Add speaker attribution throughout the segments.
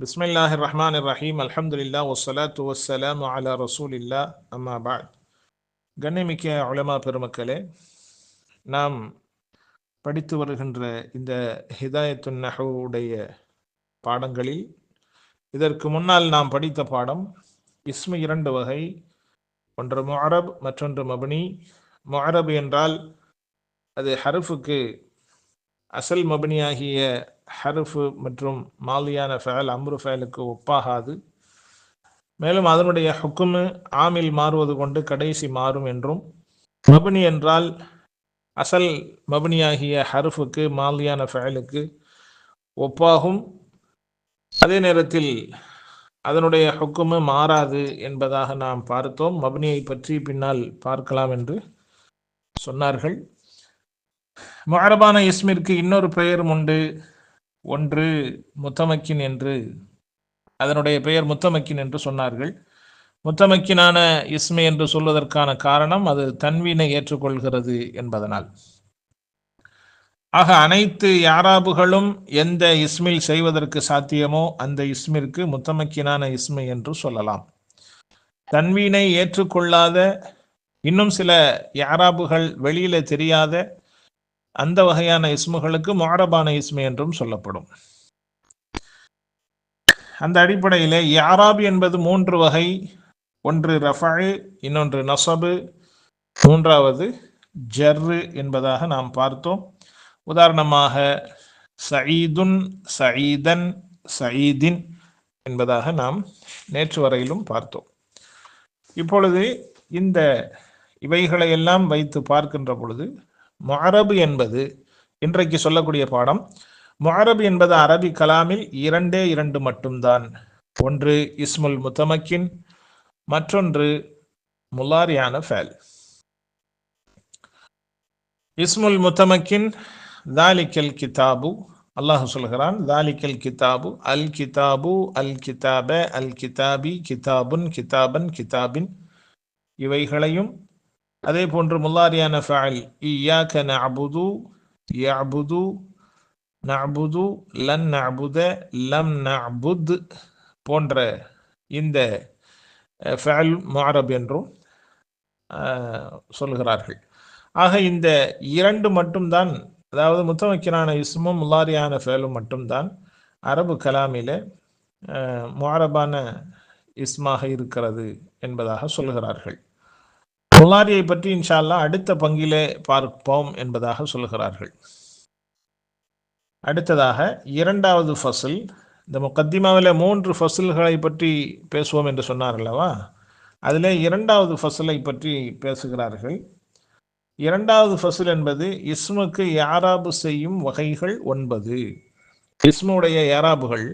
Speaker 1: பிஸ்மில்லாஹ் ரஹ்மான் ரஹீம் அலமதுல்லா வசலாத்து வசலாம் அலா ரசூல் இல்லா அம்மா பாத் கண்ணிமிக்க உலமா பெருமக்களே நாம் படித்து வருகின்ற இந்த ஹிதாயத்துன் நஹவுடைய பாடங்களில் இதற்கு முன்னால் நாம் படித்த பாடம் இஸ்மு இரண்டு வகை. ஒன்று மொஹரப் மற்றொன்று மபனி. மொஹரப் என்றால் அது ஹரஃபுக்கு அசல் மபனியாகிய ஹருஃபு மற்றும் மாலியான ஃபேல் அம்ரு ஃபேலுக்கு ஒப்பாகாது. மேலும் அதனுடைய ஹுக்குமு ஆமில் மாறுவது கொண்டு கடைசி மாறும் என்றும். மபனி என்றால் அசல் மபனியாகிய ஹருஃபுக்கு மாலியான ஃபேலுக்கு ஒப்பாகும். அதே நேரத்தில் அதனுடைய ஹுக்குமு மாறாது என்பதாக நாம் பார்த்தோம். மபனியை பற்றி பின்னால் பார்க்கலாம் என்று சொன்னார்கள். முஅரபான இஸ்மிற்கு இன்னொரு பெயரும் உண்டு. ஒன்று முத்தமக்கின் என்று அதனுடைய பெயர் முத்தமக்கின் என்று சொன்னார்கள். முத்தமக்கினான இஸ்மை என்று சொல்வதற்கான காரணம் அது தன்வீனை ஏற்றுக்கொள்கிறது என்பதனால். ஆக அனைத்து யாராபுகளும் எந்த இஸ்மில் செய்வதற்கு சாத்தியமோ அந்த இஸ்மிற்கு முத்தமக்கினான இஸ்மை என்று சொல்லலாம். தன்வீனை ஏற்றுக்கொள்ளாத இன்னும் சில யாராபுகள் வெளியில தெரியாத அந்த வகையான இஸ்முகளுக்கு மாரபான இஸ்மு என்றும் சொல்லப்படும். அந்த அடிப்படையில் யாராப் என்பது மூன்று வகை. ஒன்று ரஃபா இன்னொன்று நசபு மூன்றாவது ஜர்ரு என்பதாக நாம் பார்த்தோம். உதாரணமாக சயீதுன் சயீதன் சயீதின் என்பதாக நாம் நேற்று வரையிலும் பார்த்தோம். இப்பொழுது இந்த இவைகளை எல்லாம் வைத்து பார்க்கின்ற பொழுது மொஹரபு என்பது இன்றைக்கு சொல்லக்கூடிய பாடம். மொஹரபு என்பது அரபி கலாமில் இரண்டே இரண்டு மட்டும்தான். ஒன்று இஸ்முல் முத்தமக்கின் மற்றொன்று முலாரியான ஃபேல். இஸ்முல் முத்தமக்கின் தாலிக்கல் கிதாபு அல்லாஹ் சொல்கிறான் தாலிக்கல் கிதாபு அல் கிதாபு அல் கிதாப அல் கிதாபி கிதாபுன் கிதாபன் கிதாபின் இவைகளையும் அதே போன்று முல்லாரியான ஃபஅல் இய்யாக நஅபுது யஅபுது நஅபுது லன் நஅபுத லம் நஅபுத் போன்ற இந்த ஃபஅல் முஅரப் என்றும் சொல்கிறார்கள் ஆக இந்த இரண்டு மட்டும்தான் அதாவது முத்தமக்கினான இஸ்மும் முல்லாரியான ஃபேலும் மட்டும்தான் அரபு கலாமில மாரபான இஸ்மாக இருக்கிறது என்பதாக சொல்கிறார்கள் முலாரியை பற்றி இன்ஷால்லா அடுத்த பங்கிலே பார்ப்போம் என்பதாக சொல்கிறார்கள். அடுத்ததாக இரண்டாவது ஃபசில் இந்த முக்கத்திமாவில் மூன்று ஃபசில்களை பற்றி பேசுவோம் என்று சொன்னார் அல்லவா? அதில் இரண்டாவது ஃபசலை பற்றி பேசுகிறார்கள். இரண்டாவது ஃபசில் என்பது இஸ்முக்கு யாராபு செய்யும் வகைகள் ஒன்பது. இஸ்முடைய யாராபுகள்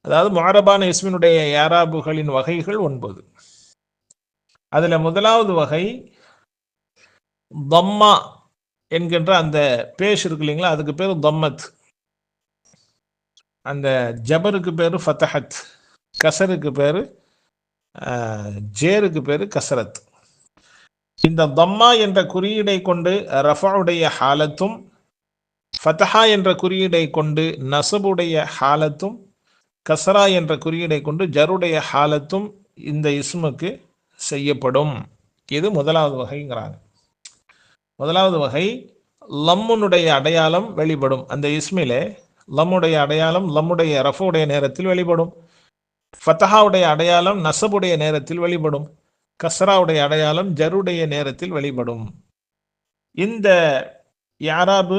Speaker 1: அதாவது மாரபான இஸ்மினுடைய யாராபுகளின் வகைகள் ஒன்பது. அதுல முதலாவது வகை தம்மா என்கின்ற அந்த பேஷ் இருக்கு இல்லைங்களா? அதுக்கு பேர் தம்மத். அந்த ஜபருக்கு பேர் ஃபத்தஹத். கசருக்கு பேர் ஜேருக்கு பேர் கசரத். இந்த தம்மா என்ற குறியீடை கொண்டு ரஃபாவுடைய ஹாலத்தும் ஃபத்தஹா என்ற குறியீடை கொண்டு நசபுடைய ஹாலத்தும் கசரா என்ற குறியீடை கொண்டு ஜருடைய ஹாலத்தும் இந்த இஸ்முக்கு செய்யப்படும். இது முதலாவது வகைங்கிறாங்க. முதலாவது வகை லம்முனுடைய அடையாளம் வெளிப்படும். அந்த இஸ்மிலே லம்முடைய அடையாளம் லம்முடைய ரஃபுடைய நேரத்தில் வெளிப்படும். ஃபத்தஹாவுடைய அடையாளம் நசபுடைய நேரத்தில் வெளிப்படும். கஸ்ராவுடைய அடையாளம் ஜருடைய நேரத்தில் வெளிப்படும். இந்த யாராபு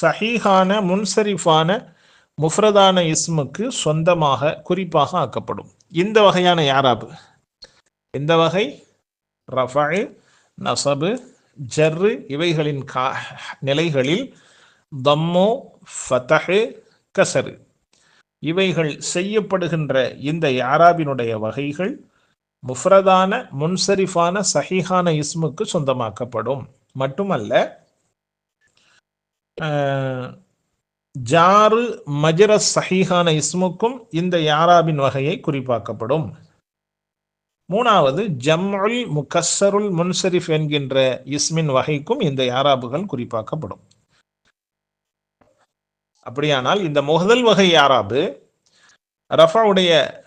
Speaker 1: சஹீஹான முன்சரிஃபான முஃப்ரதான இஸ்முக்கு சொந்தமாக குறிப்பாக ஆக்கப்படும். இந்த வகையான யாராபு? இந்த வகை? ரஃபு நசபு ஜர்ரு இவைகளின் கா நிலைகளில் தம்மோ ஃபதஹு கசரு இவைகள் செய்யப்படுகின்ற இந்த யாராபினுடைய வகைகள் முஃப்ரதான முன்சரிஃபான சஹிஹான இஸ்முக்கு சொந்தமாக்கப்படும். மட்டுமல்ல ஜாரு மஜர சஹிஹான இஸ்முக்கும் இந்த யாராபின் வகையை குறிப்பாக்கப்படும். மூணாவது ஜம்முல் முகஸ்ஸருல் முன்சரிஃப் என்கின்ற இஸ்மின் வகைக்கும் இந்த யாராபுகள் குறிப்பாக்கப்படும். அப்படியானால் இந்த முதல் வகை யாராபு ரஃபாவுடைய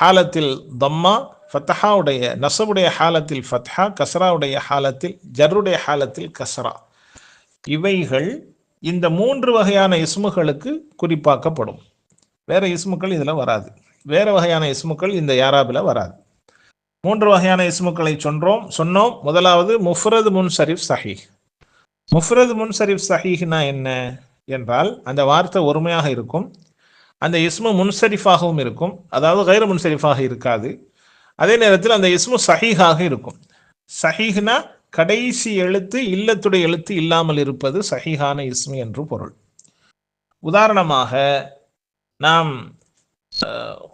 Speaker 1: ஹாலத்தில் தம்மா ஃபத்தஹாவுடைய நசவுடைய ஹாலத்தில் ஃபத்ஹா கசராவுடைய ஹாலத்தில் ஜருடைய ஹாலத்தில் கசரா இவைகள் இந்த மூன்று வகையான இஸ்முகளுக்கு குறிப்பாக்கப்படும். வேற இஸ்முக்கள் இதில் வராது. வேற வகையான இஸ்முக்கள் இந்த யாராபில் வராது. மூன்று வகையான இஸ்முக்களை சொன்றோம். சொன்னோம். முதலாவது முஃப்ரது முன்சரிஃப் சஹீஹ். முஃப்ரது முன்சரிஃப் சஹீஹ்னா என்ன என்றால் அந்த வார்த்தை ஒருமையாக இருக்கும். அந்த இஸ்மு முன்சரிஃபாகவும் இருக்கும். அதாவது கைர முன்சரிஃபாக இருக்காது. அதே நேரத்தில் அந்த இஸ்மு சஹீஹாக இருக்கும். சஹீஹ்னா கடைசி எழுத்து இல்லத்துடைய எழுத்து இல்லாமல் இருப்பது சஹீஹான இஸ்மு என்று பொருள். உதாரணமாக நாம்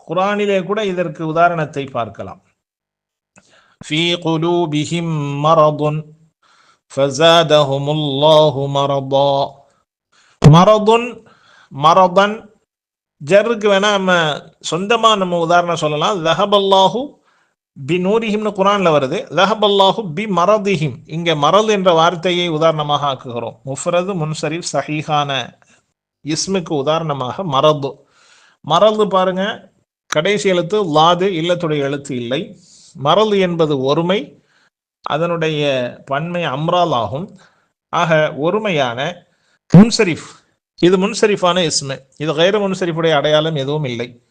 Speaker 1: குரானிலே கூட இதற்கு உதாரணத்தை பார்க்கலாம். في قلوبهم مرض فزادهم الله مرضا مرض مرضا ஜர்ருக்கு வேணா நம்ம சொந்தமா நம்ம உதாரணம் சொல்லலாம் லஹபல்லாஹு பி நூரிஹிம்னு குரான்ல வருது லஹபல்லாஹு பி மரதிஹிம் இங்க மரது என்ற வார்த்தையை உதாரணமாக ஆக்குகிறோம் முஃப்ரது முன்சரிஃப் சஹீஹான இஸ்முக்கு உதாரணமாக மரது மரது பாருங்க கடைசி எழுத்து லாது இல்லத்துடைய எழுத்து இல்லை மரல் என்பது ஒருமை அதனுடைய பன்மை அம்ரால் ஆகும். ஆக ஒருமையான முன்சரிஃப் இது முன்சரிஃபான இஸ்மு. இது கைர முன்சரிஃபுடைய அடையாளம் எதுவும் இல்லை.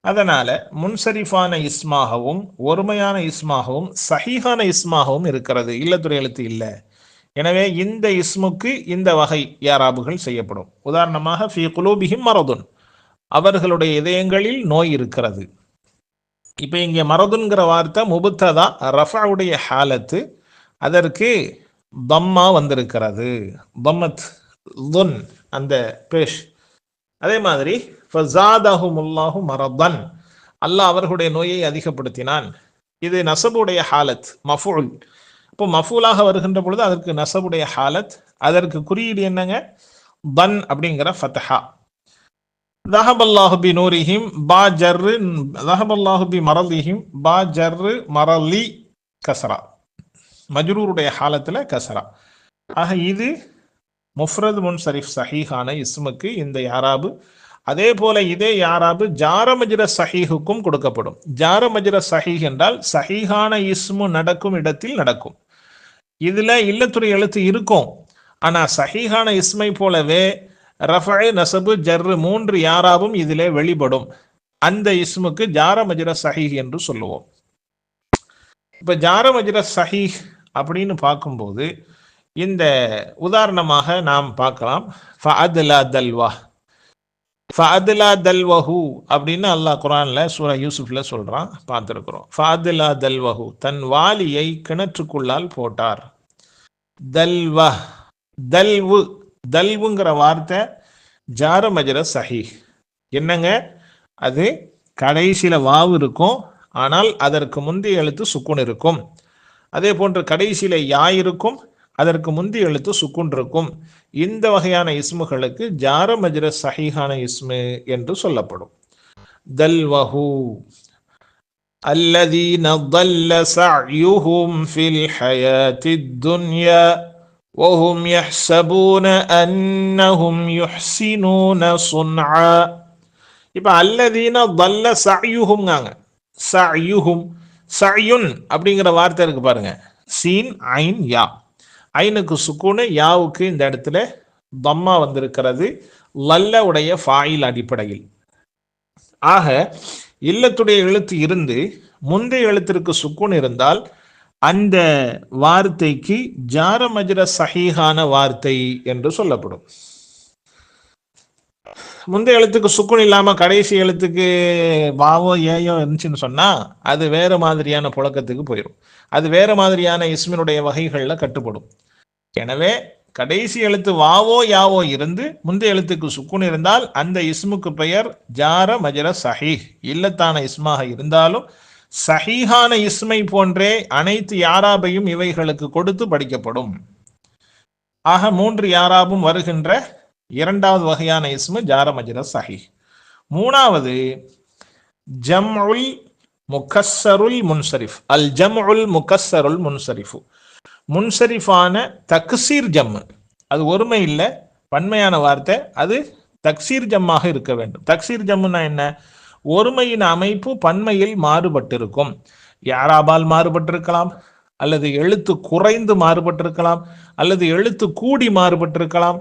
Speaker 1: அதனால முன்சரிஃபான இஸ்மாகவும் ஒருமையான இஸ்மாகவும் சஹீஹான இஸ்மாகவும் இருக்கிறது. இல்லத்துறை எழுத்து இல்லை. எனவே இந்த இஸ்முக்கு இந்த வகை யாராபுகள் செய்யப்படும். உதாரணமாக ஃபி குலூபிஹிம் மரதுன். அவர்களுடைய இதயங்களில் நோய் இருக்கிறது. இப்போ இங்கே மரதுங்கிற வார்த்தை முபுத்ததா ரஃபாவுடைய ஹாலத்து அதற்கு தம்மா வந்திருக்கிறது. தம்மத் துன் அந்த பேஷ். அதே மாதிரி ஃபஸாதஹுமுல்லாஹு மரதன். அல்லாஹ் அவர்களுடைய நோயை அதிகப்படுத்தினான். இது நசபுடைய ஹாலத் மஃபூல். இப்போ மஃபூலாக வருகின்ற பொழுது அதற்கு நசபுடைய ஹாலத் அதற்கு குறியீடு என்னங்க? பன் அப்படிங்கிற ஃபத்ஹா தஹபல்லாஹுபி நூரிஹிம் பா ஜர்ரு தஹபல்லாஹுபி மரலிஹிம் பா ஜர்ரு மரலி கசரா. மஜ்ரூருடைய காலத்தில் கசரா. ஆக இது முஃப்ரத் முன் ஷரீஃப் சஹீஹான இஸ்முக்கு இந்த யாராபு அதே போல இதே யாராபு ஜாரமஜ்ர சஹீஹுக்கும் கொடுக்கப்படும். ஜாரமஜ்ர சஹீஹ் என்றால் சஹீஹான இஸ்மு நடக்கும் இடத்தில் நடக்கும். இதில் இல்லத்துறை எழுத்து இருக்கும். ஆனால் சஹீஹான இஸ்மை போலவே ரஃபை நசபு ஜர்ரு மூன்று யாராவும் இதிலே வெளிப்படும். அந்த இஸ்முக்கு ஜாரமஜ்ர சஹீஹ் என்று சொல்லுவோம். இப்ப ஜாரமஜிர சஹீஹ் அப்படின்னு பார்க்கும்போது இந்த உதாரணமாக நாம் பார்க்கலாம். ஃபஅத்லா தல்வா. ஃபஅத்லா தல்வஹு அப்படின்னு அல்லாஹ் குரான்ல சூரா யூசுஃப்ல சொல்றான். பார்த்துருக்குறோம். ஃபஅத்லா தல்வஹு. தன் வாலியை கிணற்றுக்குள்ளால் போட்டார். தல்வா. தல்வு. தல்வுங்கிற வார்த்தை ஜார மஜர சஹீஹ் என்னங்க அது கடைசியில வாவு இருக்கும் ஆனால் அதற்கு முந்தைய எழுத்து சுக்குன் இருக்கும் அதே போன்று கடைசியில யா இருக்கும் அதற்கு முந்தைய எழுத்து சுக்குன் இருக்கும் இந்த வகையான இஸ்முகளுக்கு ஜார மஜ்ர சஹீஹான இஸ்மு என்று சொல்லப்படும் தல்வஹு الذين ضل سعيهم في الحياة الدنيا وهم يحسبون أنهم يحسنون صنعا இப்ப அல்லதீன தல்ல சயுஹும்ங்காங்க சயுஹும் சயுன் அப்படிங்கிற வார்த்தை இருக்கு பாருங்க சீன் ஐன் யா ஐனுக்கு சுக்கூனு யாவுக்கு இந்த இடத்துல தம்மா வந்திருக்கிறது லல்ல உடைய ஃபாயில் அடிப்படையில் ஆக இல்லத்துடைய எழுத்து இருந்து முந்தைய எழுத்திற்கு சுக்கூன் இருந்தால் அந்த வார்த்தைக்கு ஜாரமஜர சஹீஹான வார்த்தை என்று சொல்லப்படும். முந்தைய எழுத்துக்கு சுக்குன் இல்லாம கடைசி எழுத்துக்கு வாவோ ஏயோ இருந்துச்சுன்னு சொன்னா அது வேற மாதிரியான புழக்கத்துக்கு போயிடும் அது வேற மாதிரியான இஸ்மினுடைய வகைகள்ல கட்டுப்படும். எனவே கடைசி எழுத்து வாவோ யாவோ இருந்து முந்தைய எழுத்துக்கு சுக்குன் இருந்தால் அந்த இஸ்முக்கு பெயர் ஜார மஜர சஹீஹ். இல்லத்தான இஸ்மாக இருந்தாலும் சஹீஹான இஸ்மை போன்றே அனைத்து யாராபையும் இவைகளுக்கு கொடுத்து படிக்கப்படும். ஆக மூன்று யாராபும் வருகின்ற இரண்டாவது வகையான இஸ்மு ஜாரமஜிர சஹி மூணாவது ஜம்உல் முகஸ்ஸருல் முன்சரிஃப். அல் ஜம்உல் முகஸ்ஸருல் முன்சரிஃபு. முன்சரிஃபான தக்சீர் ஜம் அது ஒருமை இல்லை பன்மையான வார்த்தை. அது தக்சீர் ஜம்மாக இருக்க வேண்டும். தக்சீர் ஜம்முன்னா என்ன? ஒருமையின் அமைப்பு பன்மையில் மாறுபட்டிருக்கும். யாராபால் மாறுபட்டிருக்கலாம் அல்லது எழுத்து குறைந்து மாறுபட்டிருக்கலாம் அல்லது எழுத்து கூடி மாறுபட்டிருக்கலாம்.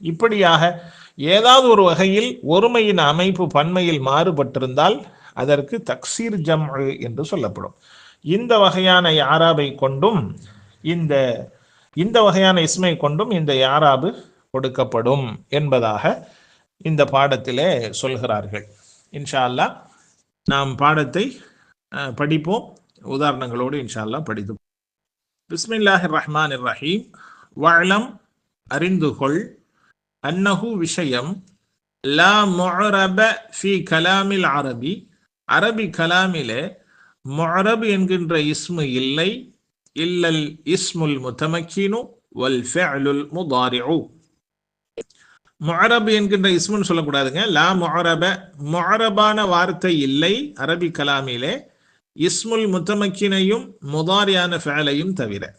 Speaker 1: இப்படியாக ஏதாவது ஒரு வகையில் ஒருமையின் அமைப்பு பன்மையில் மாறுபட்டிருந்தால் அதற்கு தக்சீர் ஜம் என்று சொல்லப்படும். இந்த வகையான யாராபை கொண்டும் இந்த இந்த வகையான இஸ்மை கொண்டும் இந்த யாராபு கொடுக்கப்படும் என்பதாக இந்த பாடத்திலே சொல்கிறார்கள். இன்ஷா அல்லாஹ் நாம் பாடத்தை படிப்போம். உதாரணங்களோடு இன்ஷா அல்லாஹ் படித்து பிஸ்மில்லாஹிர் ரஹ்மான் ரஹீம் வளம் அறிந்து கொள் அன்னஹு விஷயம் லா முஅரப ஃபி கலாமில் அரபி. அரபி கலாமிலே முஅரப் என்கின்ற இஸ்மு இல்லை. இல்லல் இஸ்முல் முத்தமக்கினு வல் ஃபெலுல் முதாரிஉ முஅரப் என்கின்ற இஸ்முன்னு சொல்லக்கூடாதுங்க. லா முஅரப முஅரபான வார்த்தை இல்லை அரபி கலாமிலே. இஸ்முல் முத்தமக்கினையும் முதாரியான ஃபேலையும் தவிர.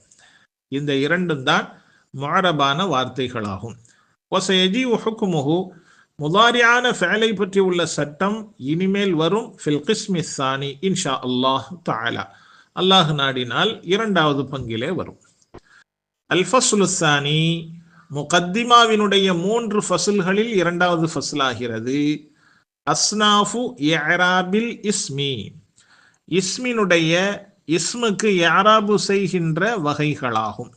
Speaker 1: இந்த இரண்டும் தான் முஅரபான வார்த்தைகளாகும். ஒசயஜி ஹுக்குமுஹு முதாரியான ஃபேலை பற்றி உள்ள சட்டம் இனிமேல் வரும் ஃபில் கிஸ்மி இன்ஷா அல்லாஹ் தாலா அல்லாஹ் நாடினால் இரண்டாவது பங்கிலே வரும். அல்ஃபசுலுசானி முகத்திமாவினுடைய மூன்று ஃபசுல்களில் இரண்டாவது ஃபஸ்லாகிறது அஸ்னாஃபு இஅராபில் இஸ்மி. இஸ்மினுடைய இஸ்முக்கு யாராபு செய்கின்ற வகைகளாகும்.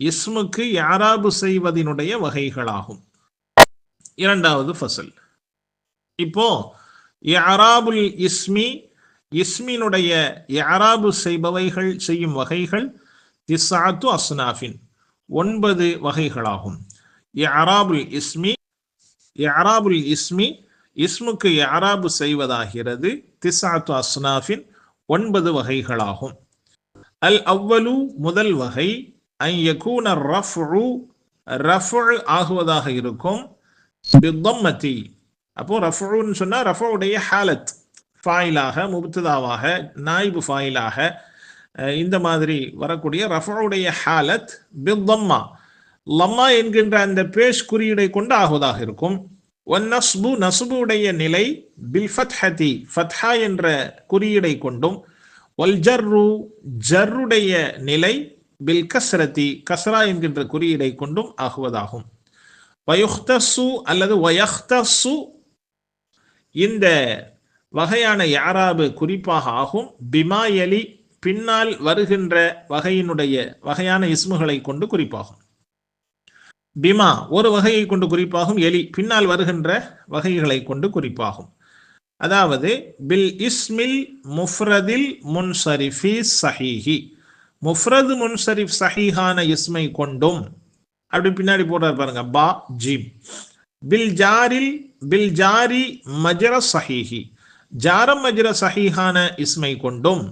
Speaker 1: இஸ்முக்கு யாராபு செய்வதினுடைய வகைகளாகும். இரண்டாவது ஃபசல். இப்போ யாராபுல் இஸ்மி இஸ்மினுடைய யாராபு செய்பவைகள் செய்யும் வகைகள் திசாத்து அஸ்னாஃபின். ஒன்பது வகைகளாகும். யாராபுல் இஸ்மி யாராபுல் இஸ்மி இஸ்முக்கு யாராபு செய்வதாகிறது. திசாத்து அஸ்னாஃபின் ஒன்பது வகைகளாகும். அல் அவ்வலு முதல் வகை ஐயகூன ரஃப்ரு ரஃபு ரஃபு ஆகுவதாக இருக்கும். பித்தம்மதி. அப்போ ரஃபுன்னு சொன்னால் ரஃபுடைய ஹாலத் ஃபாயிலாக முப்ததாவாக நாய்பு ஃபாயிலாக இந்த மாதிரி வரக்கூடிய ரஃபுடைய ஹாலத் பித்தம்மா. லம்மா என்கின்ற அந்த பேஷ் குறியீடை கொண்டு ஆகுவதாக இருக்கும். ஒன் நஸ்பு நஸ்புடைய நிலை பில் ஃபத்ஹதி ஃபத்ஹா என்ற குறியீடை கொண்டும். ஒல் ஜர்ரு ஜர்ருடைய நிலை பில் கஸ்ரதி கஸ்ரா என்கின்ற குறியீடை கொண்டும் ஆகுவதாகும். வயுஹ்தசு அல்லது வயஹ்தசு இந்த வகையான யாராபு குறிப்பாக ஆகும். பிமாயலி பின்னால் வருகின்ற வகையினுடைய வகையான இஸ்முகளை கொண்டு குறிப்பாகும். பிமா ஒரு வகையை கொண்டு குறிப்பாகும். எலி பின்னால் வருகின்ற வகைகளை கொண்டு குறிப்பாகும். அதாவது பில் இஸ்மில் முஃப்ரதில் முன்சரிஃபி சஹீஹி. முஃப்ரது முன்சரிஃப் சஹீஹான இஸ்மை கொண்டும் அப்படி பின்னாடி போடுறாரு பாருங்க பா ஜீம். பில் ஜாரில் பில் ஜாரி மஜர சஹீஹி. ஜாரம் மஜர சஹீஹான இஸ்மை கொண்டும்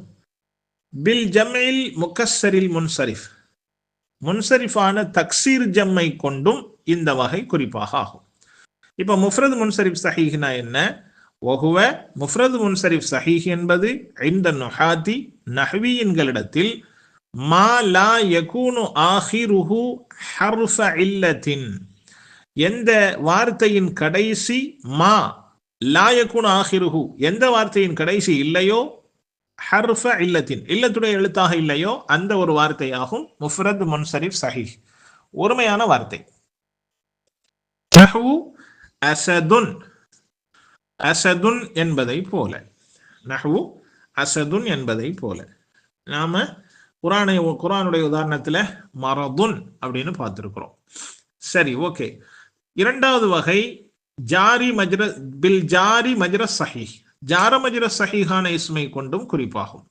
Speaker 1: பில் ஜம்மையில் முக்கஸ்ஸரில் முன்சரிஃப் முன்சரிஃபான தக்சீர் ஜம்மை கொண்டும் இந்த வகை குறிப்பாக ஆகும். இப்போ முஃப்ரது முன்சரிஃப் சஹீஹ்னா என்ன? ஒகுவ முஃப்ரது முன்சரிஃப் சஹீஹ் என்பது இந்த நொஹாதி நஹ்வியின்களிடத்தில் மா லா யகூனு ஆஹிருஹு ஹர்ஃப இல்லத்தின். எந்த வார்த்தையின் கடைசி மா லா யகூனு ஆஹிருஹு எந்த வார்த்தையின் கடைசி இல்லையோ ஹர்ஃப இல்லத்தின் இல்லத்துடைய எழுத்தாக இல்லையோ அந்த ஒரு வார்த்தையாகும். முஃப்ரத் முன்சரிஃப் சஹி ஒருமையான வார்த்தை. நஹ்வு அசதுன். அசதுன் என்பதை போல. நஹ்வு அசதுன் என்பதை போல. நாம குரானை குரானுடைய உதாரணத்துல மரதுன் அப்படின்னு பார்த்திருக்கிறோம். சரி ஓகே. இரண்டாவது வகை ஜாரி மஜ்ர பில் ஜாரி மஜ்ர சஹி ஜாரமஜிர சஹீஹான இஸ்மை கொண்டும் குறிப்பாகும்.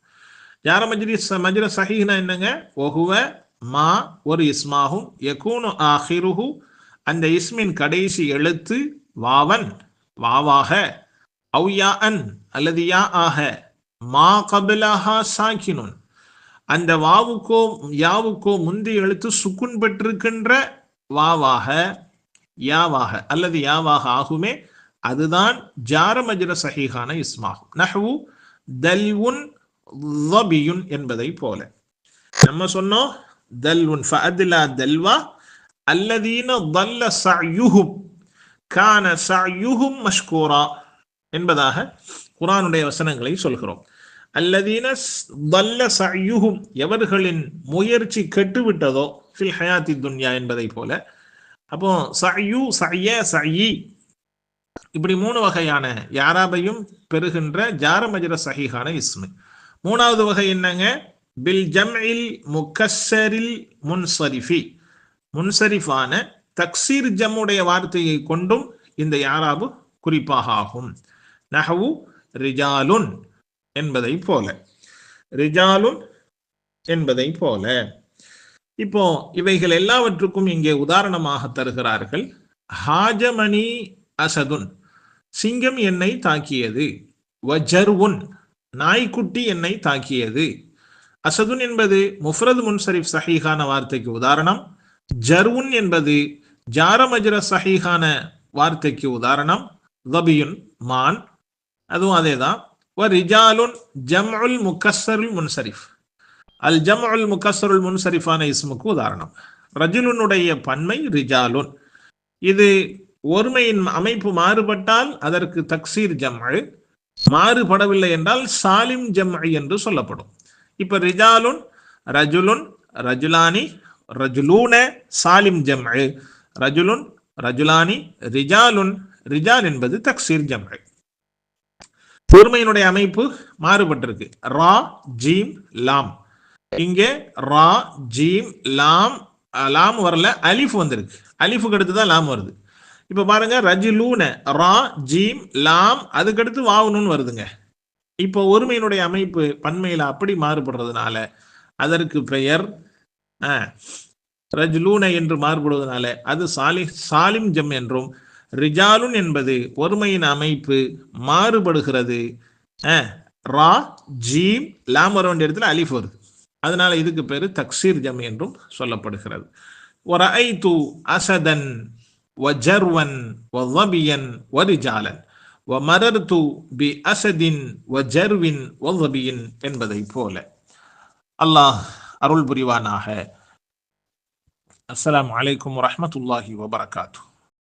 Speaker 1: ஜாரமஜிரி மஜிர சஹீஹ்னா என்னங்க? ஒகுவ மா ஒரு இஸ்மாகும் எகூனு ஆஹிருஹு அந்த இஸ்மின் கடைசி எழுத்து வாவன் வாவாக அவு யா அன் அல்லது யா ஆக மா கபிலாஹா சாக்கினுன் அந்த வாவுக்கோ யாவுக்கோ முந்தி எழுத்து சுக்குன் பெற்றிருக்கின்ற வாவாக யாவாக அல்லது யாவாக ஆகுமே அதுதான் ஜாரமஜர சஹீஹான இஸ்மாகும் நஹ்வு தல்வுன் ضبيٌ என்பதை போல நம்ம சொன்னோம் தல்வுன் ஃபஅத்லா தல்வா அல்லதீன ضل سعيهم كان سعيهم مشكورا என்பதாக குரானுடைய வசனங்களை சொல்கிறோம் அல்லதீன வல்ல சயுகும் எவர்களின் முயற்சி கெட்டுவிட்டதோ ஃபில் ஹயாத்தி துன்யா என்பதை போல அப்போ சயு சய சயி இப்படி மூணு வகையான யாராபையும் பெறுகின்ற ஜாரமஜர சஹிஹான இஸ்மு. மூணாவது வகை என்னங்க? பில் ஜம்இல் முக்கஸ்ஸரில் முன்சரிஃபி. முன்சரிஃபான தக்சீர் ஜம்முடைய வார்த்தையை கொண்டும் இந்த யாராபு குறிப்பாக ஆகும். நஹவு ரிஜாலுன் என்பதை போல. ரிஜாலுன் என்பதை போல. இப்போ இவைகள் எல்லாவற்றுக்கும் இங்கே உதாரணமாக தருகிறார்கள். ஹாஜமணி அசதுன். சிங்கம் என்னை தாக்கியது. வஜர்வுன் நாய்க்குட்டி என்னை தாக்கியது. அசதுன் என்பது முஃப்ரது முன்சரிஃப் சஹீஹான வார்த்தைக்கு உதாரணம். ஜர்வுன் என்பது ஜாரமஜர சஹீஹான வார்த்தைக்கு உதாரணம். தபியுன் மான். அதுவும் அதே தான் ரிஜாலுன் ஜம்உல் முக்கசருல் முன்சரிஃப் அல் ஜம்உல் முக்கஸ்ஸருல் முன்சரிஃபான இஸ்முக்கு உதாரணம். ரஜுலுனுடைய பன்மை ரிஜாலுன். இது ஒருமையின் அமைப்பு மாறுபட்டால் அதற்கு தக்சீர் ஜம்அ மாறுபடவில்லை என்றால் சாலிம் ஜம்அ என்று சொல்லப்படும். இப்ப ரிஜாலுன் ரஜுலுன் ரஜுலானி ரஜுலூன சாலிம் ஜம்அ. ரஜுலுன் ரஜுலானி ரிஜாலுன் ரிஜால் என்பது தக்சீர் ஜம்அ. ஒருமையினுடைய அமைப்பு மாறுபட்டிருக்கு. ரா ஜீம் லாம். இங்கே ரா ஜீம் லாம் லாம் வரல அலிஃப் வந்திருக்கு. அலிஃபுக்கு அடுத்து தான் லாம் வருது. இப்ப பாருங்க ரஜிலூன ரா ஜீம் லாம் அதுக்கடுத்து வாவணும்னு வருதுங்க. இப்போ ஒருமையினுடைய அமைப்பு பன்மையில அப்படி மாறுபடுறதுனால அதற்கு பெயர் ரஜ்லூன என்று மாறுபடுவதனால அது சாலி சாலிம் ஜம் என்றும் ரிஜாலுன் என்பது ஒருமையின் அமைப்பு மாறுபடுகிறது. ரா ஜீம் லாம் வர வேண்டிய இடத்துல அலிஃப் வருது. அதனால இதுக்கு பேரு தக்சீர் ஜம் என்றும் சொல்லப்படுகிறது. ஒரு ஐ து அசதன் وجروا وظبيا ورجالا ومررت بأسد وجرو وظبي என்பதை போல அல்லாஹ் அருள் புரிவானாக அஸ்ஸலாமு அலைக்கும் வரஹ்மத்துல்லாஹி வபரகாத்து